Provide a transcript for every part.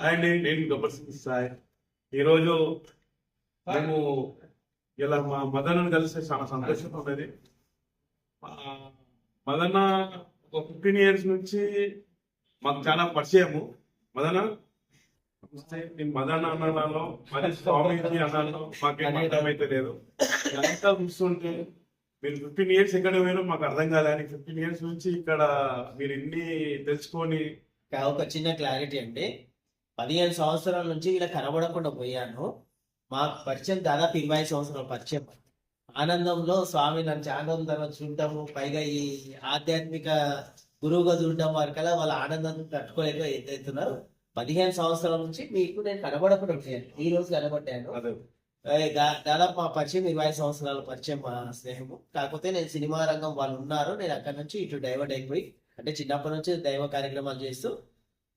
అండి నేను గబ్బర్ సింగ్. సాయ్. ఈరోజు మేము ఇలా మా మదన్ కలిసి చాలా సంతోషంగా ఉన్నది. మదన్న ఒక ఫిఫ్టీన్ ఇయర్స్ నుంచి మాకు చాలా పరిచయము. మదన నేను మదన్ అన్నాను. మరి స్వామీజీ అన్నాను. మాకేం అర్థమైతే లేదు. ఇదంతా చూస్తుంటే మీరు ఫిఫ్టీన్ ఇయర్స్ ఎక్కడ పోయారో మాకు అర్థం కాదని ఫిఫ్టీన్ ఇయర్స్ నుంచి ఇక్కడ మీరు ఇన్ని తెలుసుకొని ఒక చిన్న క్లారిటీ అండి. పదిహేను సంవత్సరాల నుంచి ఇలా కనబడకుండా పోయాను. మా పరిచయం దాదాపు ఇరవై సంవత్సరాల పరిచయం. ఆనందంలో స్వామి నన్ను ఆనందం తర్వాత చూడటము పైగా ఈ ఆధ్యాత్మిక గురువుగా చూడటం వరకల్లా వాళ్ళ ఆనందం తట్టుకోలేక ఎత్తేస్తున్నారు పదిహేను సంవత్సరాల నుంచి మీకు నేను కనబడకుండా ఈ రోజు కనబడ్డాను. దాదాపు మా పరిచయం ఇరవై సంవత్సరాల పరిచయం మా స్నేహము. కాకపోతే నేను సినిమా రంగం వాళ్ళు ఉన్నారు. నేను అక్కడ నుంచి ఇటు డైవర్ట్ అయిపోయి అంటే చిన్నప్పటి నుంచి దైవ కార్యక్రమాలు చేస్తూ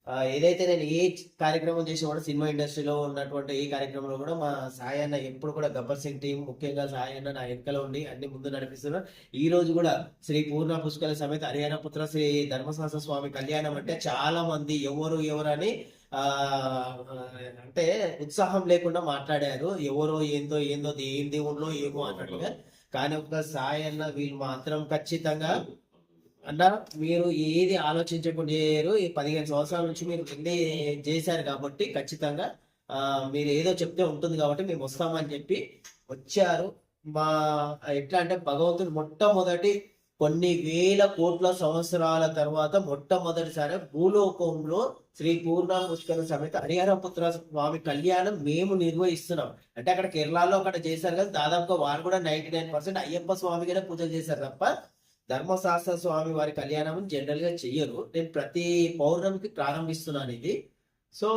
ఏదైతే నేను ఏ కార్యక్రమం చేసి కూడా సినిమా ఇండస్ట్రీలో ఉన్నటువంటి ఏ కార్యక్రమంలో కూడా మా సాయి అన్న ఎప్పుడు కూడా గబ్బర్ సింగ్ టీం ముఖ్యంగా సాయి అన్న నా వెనకలో ఉండి అన్ని ముందు నడిపిస్తున్నారు. ఈ రోజు కూడా శ్రీ పూర్ణ పుష్కల సమేత హరియాణ పుత్ర శ్రీ ధర్మశాస్త్ర స్వామి కళ్యాణం అంటే చాలా మంది ఎవరు ఎవరు అని ఆ అంటే ఉత్సాహం లేకుండా మాట్లాడారు. ఎవరో ఏందో ఏందో ఏం దేవుళ్ళో ఏమో అన్నట్టుగా. కానీ ఒక సాయి అన్న వీళ్ళు మాత్రం ఖచ్చితంగా అన్న మీరు ఏది ఆలోచించకుండా ఈ పదిహేను సంవత్సరాల నుంచి మీరు ఇన్ని చేశారు కాబట్టి ఖచ్చితంగా మీరు ఏదో చెప్తే ఉంటుంది కాబట్టి మేము వస్తామని చెప్పి వచ్చారు. మా ఎట్లా అంటే భగవంతుడు మొట్టమొదటి కొన్ని వేల కోట్ల సంవత్సరాల తర్వాత మొట్టమొదటిసారి భూలోకంలో శ్రీ పూర్ణ పుష్కర సమేత హరిహరపుత్ర స్వామి కళ్యాణం మేము నిర్వహిస్తున్నాం. అంటే అక్కడ కేరళలో అక్కడ చేశారు కదా దాదాపుగా వారు కూడా నైన్టీ నైన్ పర్సెంట్ అయ్యప్ప స్వామిగానే పూజలు చేశారు తప్ప ధర్మశాస్త్ర స్వామి వారి కళ్యాణం జనరల్గా చెయ్యరు. నేను ప్రతి పౌర్ణమికి ప్రారంభిస్తున్నాను ఇది. సో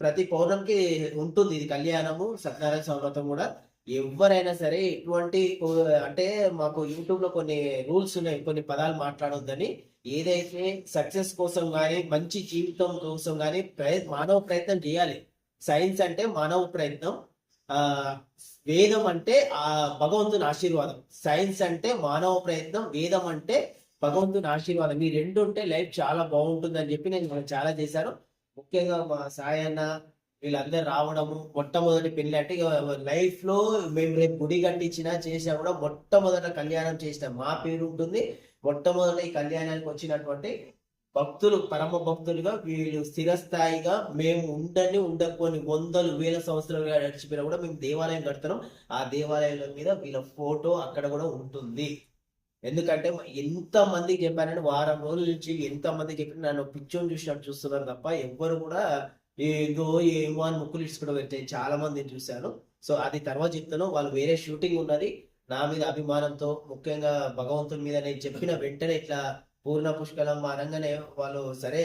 ప్రతి పౌర్ణమికి ఉంటుంది ఇది కళ్యాణము సత్యనారాయణ స్వామి కూడా. ఎవరైనా సరే ఎటువంటి అంటే మాకు యూట్యూబ్లో కొన్ని రూల్స్ ఉన్నాయి కొన్ని పదాలు మాట్లాడొద్దని. ఏదైతే సక్సెస్ కోసం కానీ మంచి జీవితం కోసం కానీ ప్రయత్ మానవ ప్రయత్నం చేయాలి. సైన్స్ అంటే మానవ ప్రయత్నం. వేదం అంటే ఆ భగవంతుని ఆశీర్వాదం. సైన్స్ అంటే మానవ ప్రయత్నం వేదం అంటే భగవంతుని ఆశీర్వాదం. ఈ రెండు ఉంటే లైఫ్ చాలా బాగుంటుంది అని చెప్పి నేను చాలా చేశాను. ముఖ్యంగా మా సాయన్న వీళ్ళందరూ రావడము మొట్టమొదటి పెళ్ళి అంటే లైఫ్లో మేము రేపు గుడి కట్టించినా చేసినా కూడా మొట్టమొదట కళ్యాణం చేసిన మా పేరు ఉంటుంది. మొట్టమొదటి ఈ కళ్యాణానికి వచ్చినటువంటి భక్తులు పరమ భక్తులుగా వీళ్ళు స్థిరస్థాయిగా మేము ఉండని ఉండకొని వందలు వేల సంవత్సరాలుగా నడిచిపోయినా కూడా మేము దేవాలయం కడతాం ఆ దేవాలయాల మీద వీళ్ళ ఫోటో అక్కడ కూడా ఉంటుంది. ఎందుకంటే ఎంత మంది చెప్పానంటే వారం రోజుల నుంచి ఎంత మందికి చెప్పిన నన్ను పిచ్చోని చూసినట్టు చూస్తున్నారు తప్ప ఎవ్వరు కూడా ఏదో ఏమో అని ముక్కులు ఇచ్చుకోవడం పెట్టే చాలా మందిని చూశాను. సో అది తర్వాత చెప్తాను. వాళ్ళు వేరే షూటింగ్ ఉన్నది. నా మీద అభిమానంతో ముఖ్యంగా భగవంతుని మీద నేను చెప్పిన వెంటనే ఇట్లా పూర్ణ పుష్కలం అనగానే వాళ్ళు సరే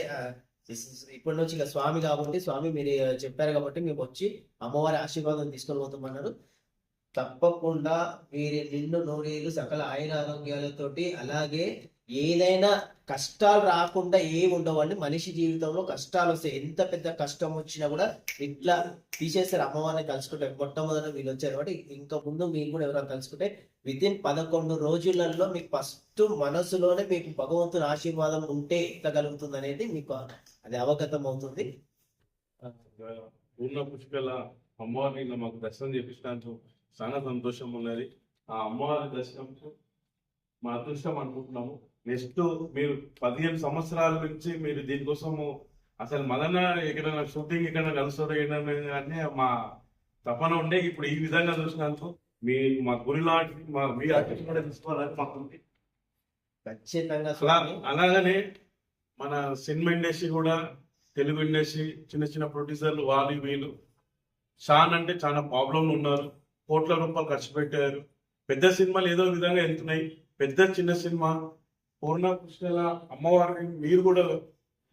ఇప్పటి నుంచి ఇక స్వామి కాబట్టి స్వామి మీరు చెప్పారు కాబట్టి మేము వచ్చి అమ్మవారి ఆశీర్వాదం తీసుకొని పోతామన్నారు. తప్పకుండా వీరి నిండు నూరేళ్ళు సకల ఆయుర ఆరోగ్యాలతోటి అలాగే ఏదైనా కష్టాలు రాకుండా ఏమి ఉండవండి. మనిషి జీవితంలో కష్టాలు వస్తాయి ఎంత పెద్ద కష్టం వచ్చినా కూడా ఇట్లా తీసేస్తారు. అమ్మవారిని కలుసుకుంటే మొట్టమొదటి వీళ్ళు వచ్చారు కాబట్టి ఇంకా ముందు మీరు కూడా ఎవరైనా కలుసుకుంటే విత్ ఇన్ పదకొండు రోజులలో మీకు ఫస్ట్ మనసులోనే మీకు భగవంతుని ఆశీర్వాదం ఉంటే ఇట్లా అనేది మీకు అది అవగతం అవుతుంది. ఉన్న పుష్కల అమ్మవారిని మాకు దర్శనం చేపించడానికి చాలా సంతోషం ఉన్నది. ఆ అమ్మవారి దర్శనం మా అదృష్టం అనుకుంటున్నాము. నెక్స్ట్ మీరు పదిహేను సంవత్సరాల నుంచి మీరు దీనికోసము అసలు మదన ఎక్కడైనా షూటింగ్ ఎక్కడైనా కలుస్తారో ఏంటనే మా తపన ఉండే ఇప్పుడు ఈ విధంగా చూసినందుకు మీ మా గురి లాంటి మా మీ కూడా తీసుకోవాలని మాకు ఉంది. ఖచ్చితంగా స్వామి. అలాగనే మన సినిమా ఇండస్ట్రీ కూడా తెలుగు ఇండస్ట్రీ చిన్న చిన్న ప్రొడ్యూసర్లు వాళ్ళు వీళ్ళు. షాన్ అంటే చాలా ప్రాబ్లంలు ఉన్నారు. కోట్ల రూపాయలు ఖర్చు పెట్టారు. పెద్ద సినిమాలు ఏదో విధంగా వెళ్తున్నాయి. పెద్ద చిన్న సినిమా. పూర్ణ కృష్ణల అమ్మవారిని మీరు కూడా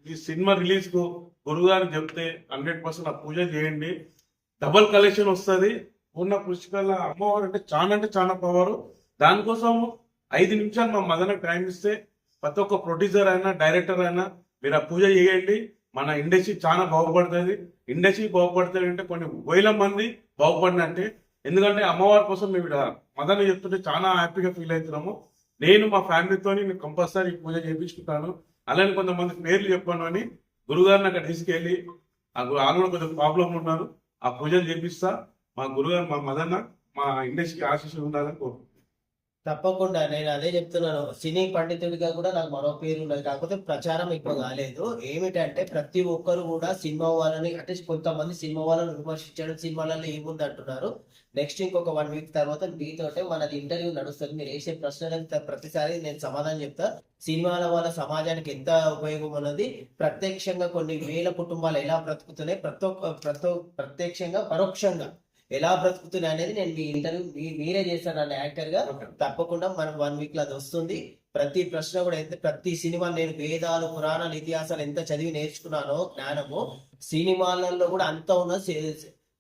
ఈ సినిమా రిలీజ్కు గురుగారు చెప్తే హండ్రెడ్ పర్సెంట్ ఆ పూజ చేయండి. డబల్ కలెక్షన్ వస్తుంది. ఉన్న పుష్కల అమ్మవారు అంటే చాలా అంటే చాలా పవర్ దానికోసం ఐదు నిమిషాలు మా మదనకు టైం ఇస్తే ప్రతి ఒక్క ప్రొడ్యూసర్ అయినా డైరెక్టర్ అయినా మీరు ఆ పూజ చేయండి. మన ఇండస్ట్రీ చాలా బాగుపడుతుంది. ఇండస్ట్రీ బాగుపడుతుంది అంటే కొన్ని వేల మంది బాగుపడినట్టే ఎందుకంటే అమ్మవారి కోసం మేము ఇక్కడ మదన చెప్తుంటే చాలా హ్యాపీగా ఫీల్ అవుతున్నాము. నేను మా ఫ్యామిలీతో నేను కంపల్సరీ పూజ చేయించుకుంటాను. అలానే కొంతమంది పేర్లు చెప్పాను అని గురుగారిని అక్కడ తీసుకెళ్ళి ఆ వాళ్ళు కూడా కొంచెం ప్రాబ్లం ఉన్నారు ఆ పూజలు చేపిస్తా. మా గురుగారు మా మదన్న మా ఇండస్ట్రీకి ఆశీస్సులు ఉండాలని కోరుకుంటున్నాను. తప్పకుండా. నేను అదే చెప్తున్నాను. సినీ పండితుడిగా కూడా నాకు మరో పేరు ఉన్నది. కాకపోతే ప్రచారం ఎక్కువ కాలేదు. ఏమిటంటే ప్రతి ఒక్కరు కూడా సినిమా వాళ్ళని అంటే కొంతమంది సినిమా వాళ్ళని విమర్శించడం సినిమాలలో ఏముంది అంటున్నారు. నెక్స్ట్ ఇంకొక వన్ వీక్ తర్వాత మీతోటే మనది ఇంటర్వ్యూ నడుస్తుంది. మీరు వేసే ప్రశ్నలకు ప్రతిసారి నేను సమాధానం చెప్తా. సినిమాల వల్ల సమాజానికి ఎంత ఉపయోగం ఉన్నది ప్రత్యక్షంగా కొన్ని వేల కుటుంబాలు ఎలా బ్రతుకుతున్నాయి ప్రతి ఒక్క ప్రతి ఒక్క- ప్రత్యక్షంగా పరోక్షంగా ఎలా బ్రతుకుతున్నాయి అనేది నేను మీ ఇంటర్వ్యూ మీరే చేస్తాను అన్న యాంకర్గా. తప్పకుండా మనం వన్ వీక్లో అది వస్తుంది. ప్రతి ప్రశ్న కూడా అయితే ప్రతి సినిమా నేను వేదాలు పురాణాలు ఇతిహాసాలు ఎంత చదివి నేర్చుకున్నానో జ్ఞానము సినిమాలలో కూడా అంత ఉన్న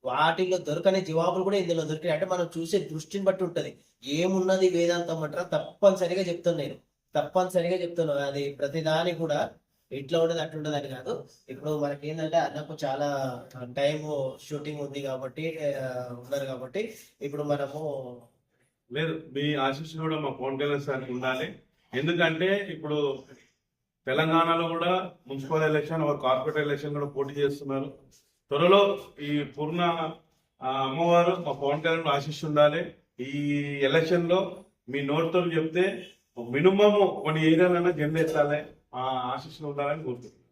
వాటిలో దొరకని జవాబులు కూడా ఇందులో దొరికాయి అంటే మనం చూసే దృష్టిని బట్టి ఉంటది. ఏమున్నది వేదాంతం అంటారా? తప్పనిసరిగా చెప్తాను నేను. తప్పనిసరిగా చెప్తున్నాను అది ప్రతిదాని కూడా ఇట్లా ఉండదు అట్లా అని కాదు. ఇప్పుడు మనకి ఏంటంటే అన్నకు చాలా టైం షూటింగ్ ఉంది కాబట్టి ఉన్నారు కాబట్టి ఇప్పుడు మనము లేదు మీ ఆశీస్సులు కూడా మా పవన్ కళ్యాణ్ సార్కి ఉండాలి. ఎందుకంటే ఇప్పుడు తెలంగాణలో కూడా మున్సిపల్ ఎలక్షన్ ఒక కార్పొరేట్ ఎలక్షన్ కూడా పోటీ చేస్తున్నారు. త్వరలో ఈ పూర్ణ అమ్మవారు మా పవన్ కళ్యాణ్ ఆశీస్సు ఉండాలి. ఈ ఎలక్షన్లో మీ నోటితో చెప్తే మినిమం కొన్ని ఏరియాలైనా జనరేట్ ఆశీస్సులు ఉండాలని కోరుకుంటున్నాను.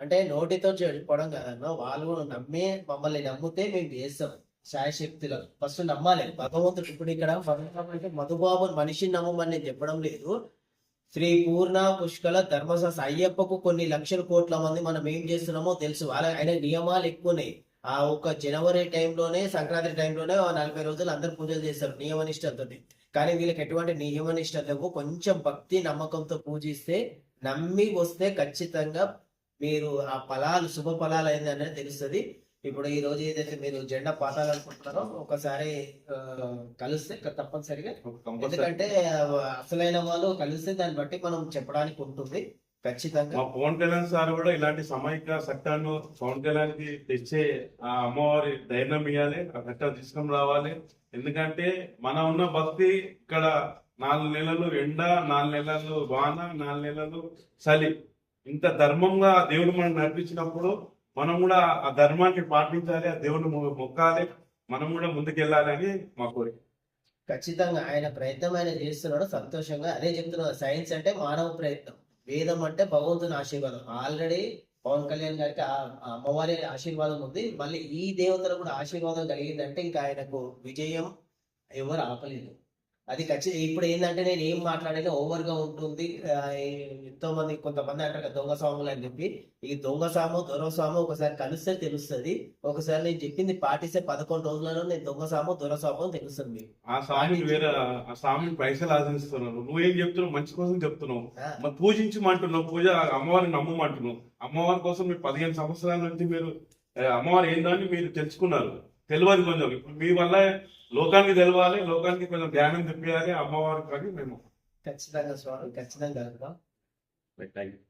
అంటే నోటితో చెప్పడం కదన్నా వాళ్ళు నమ్మి మమ్మల్ని నమ్మితే మేము చేస్తాం. శాయశక్తిలో ఫస్ట్ నమ్మాలి. భగవంతుడు ఇప్పుడు ఇక్కడ అంటే మధుబాబు మనిషిని నమ్మమని నేను చెప్పడం లేదు. శ్రీ పూర్ణ పుష్కల ధర్మశాస్త్ర అయ్యప్పకు కొన్ని లక్షల కోట్ల మంది మనం ఏం చేస్తున్నామో తెలుసు. వాళ్ళ ఆయన నియమాలు ఎక్కువ ఉన్నాయి ఆ ఒక జనవరి టైంలోనే సంక్రాంతి టైంలోనే నలభై రోజులు అందరు పూజలు చేస్తారు నియమనిష్టతో కానీ వీళ్ళకి ఎటువంటి నియమనిష్ట లేవు. కొంచెం భక్తి నమ్మకంతో పూజిస్తే నమ్మి వస్తే ఖచ్చితంగా మీరు ఆ ఫలాలు శుభ ఫలాలు అయింది అనేది తెలుస్తుంది. ఇప్పుడు ఈ రోజు ఏదైతే మీరు జెండా పాతాలనుకుంటున్నారో ఒకసారి కలిస్తే తప్పనిసరిగా. ఎందుకంటే అసలైన వాళ్ళు కలిస్తే దాన్ని బట్టి మనం చెప్పడానికి ఉంటుంది. ఖచ్చితంగా. మా పవన్ కళ్యాణ్ సార్ కూడా ఇలాంటి సమైక్య చట్టాన్ని పవన్ కళ్యాణ్కి తెచ్చే ఆ అమ్మవారి ధైర్యం ఇవ్వాలి ఆ చట్టం తీసుకొని రావాలి. ఎందుకంటే మన ఉన్న భక్తి ఇక్కడ నాలుగు నెలలు ఎండ నాలుగు నెలలు వాన నాలుగు నెలలు చలి. ఇంత ధర్మంగా దేవుడు మనం నడిపించినప్పుడు మనం కూడా ఆ ధర్మాన్ని పాటించాలి ఆ దేవుని మొక్కాలి. మనం కూడా ముందుకెళ్ళాలని మా కోరిక. ఖచ్చితంగా ఆయన ప్రయత్నం ఆయన చేస్తున్నాడు సంతోషంగా. అదే చెప్తున్నాడు సైన్స్ అంటే మానవ ప్రయత్నం. వేదం అంటే భగవంతుని ఆశీర్వాదం. ఆల్రెడీ పవన్ కళ్యాణ్ గారికి ఆ అమ్మవారి ఆశీర్వాదం ఉంది. మళ్ళీ ఈ దేవతలకు కూడా ఆశీర్వాదం కలిగిందంటే ఇంకా ఆయనకు విజయం ఎవరు ఆపలేదు. అది ఖచ్చితంగా ఇప్పుడు ఏంటంటే నేను ఏం మాట్లాడినా ఓవర్గా ఉంటుంది ఎంతో మంది కొంతమంది అంటారు దొంగ స్వాములు అని చెప్పి. ఈ దొంగ సాము దొర సాము ఒకసారి కలిస్తే తెలుస్తుంది. ఒకసారి నేను చెప్పింది పాటిస్తే పదకొండు రోజులలో నేను దొంగ సాము దొర సాము అని తెలుస్తుంది. ఆ స్వామిని వేరే ఆ స్వామిని పైసలు ఆశిస్తున్నారు. నువ్వేం చెప్తున్నావు? మంచి కోసం చెప్తున్నావు. పూజించమంటున్నావు. పూజ అమ్మవారిని నమ్మమంటున్నావు. అమ్మవారి కోసం మీరు పదిహేను సంవత్సరాల నుంచి మీరు అమ్మవారు ఏందని మీరు తెలుసుకున్నారు. తెలియదు కొంచెం. ఇప్పుడు మీ వల్ల లోకానికి తెలవాలి లోకానికి కొంచెం ధ్యానం తెప్పియాలి అమ్మవారికి అని మేము ఖచ్చితంగా స్వామి ఖచ్చితంగా థ్యాంక్ యూ